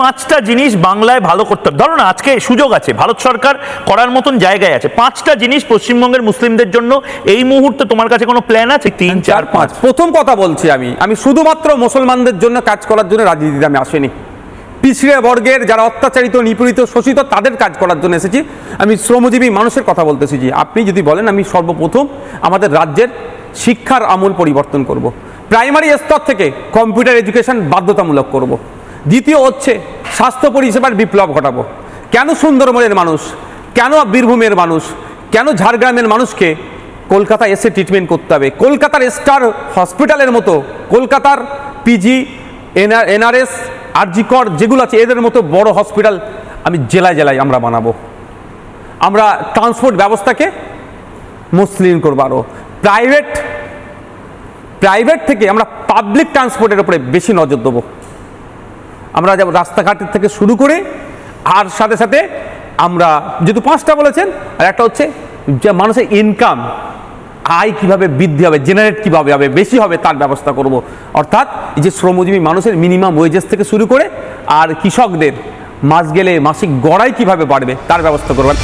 পাঁচটা জিনিস বাংলায় ভালো করতে হবে। ধরো না আজকে সুযোগ আছে ভারত সরকার করার মতন জায়গায় আছে। পাঁচটা জিনিস পশ্চিমবঙ্গের মুসলিমদের জন্য এই মুহূর্তে তোমার কাছে কোনো প্ল্যান আছে? তিন চার পাঁচ। প্রথম কথা বলছি আমি আমি শুধুমাত্র মুসলমানদের জন্য কাজ করার জন্য রাজনীতিতে আমি আসিনি। পিছিয়ে বর্গের যারা অত্যাচারিত নিপীড়িত শোষিত তাদের কাজ করার জন্য এসেছি। আমি শ্রমজীবী মানুষের কথা বলতে এসেছি আপনি যদি বলেন আমি সর্বপ্রথম আমাদের রাজ্যের শিক্ষার আমূল পরিবর্তন করব। প্রাইমারি স্তর থেকে কম্পিউটার এডুকেশন বাধ্যতামূলক করব। দ্বিতীয় হচ্ছে স্বাস্থ্য পরিষেবার বিপ্লব ঘটাবো। কেন সুন্দরবনের মানুষ? কেন বীরভূমের মানুষ? কেন ঝাড়গ্রামের মানুষকে কলকাতা এসে ট্রিটমেন্ট করতে হবে? কলকাতার স্টার হসপিটালের মতো, কলকাতার পিজি এনআর এনআরএস আরজিকর যেগুলো আছে, এদের মতো বড় হসপিটাল আমি জেলায় জেলায় আমরা বানাবো। আমরা ট্রান্সপোর্ট ব্যবস্থাকে মসৃণ করব আরও প্রাইভেট প্রাইভেট থেকে আমরা পাবলিক ট্রান্সপোর্টের উপরে বেশি নজর দেবো। আমরা যেমন রাস্তাঘাটের থেকে শুরু করে, আর সাথে সাথে আমরা যেহেতু পাঁচটা বলেছেন, আর একটা হচ্ছে যে মানুষের ইনকাম আয় কীভাবে বৃদ্ধি হবে জেনারেট কীভাবে হবে, বেশি হবে, তার ব্যবস্থা করব। অর্থাৎ এই যে শ্রমজীবী মানুষের মিনিমাম ওয়েজেস থেকে শুরু করে, আর কৃষকদের মাস গেলে মাসিক গড়াই কীভাবে বাড়বে, তার ব্যবস্থা করবেন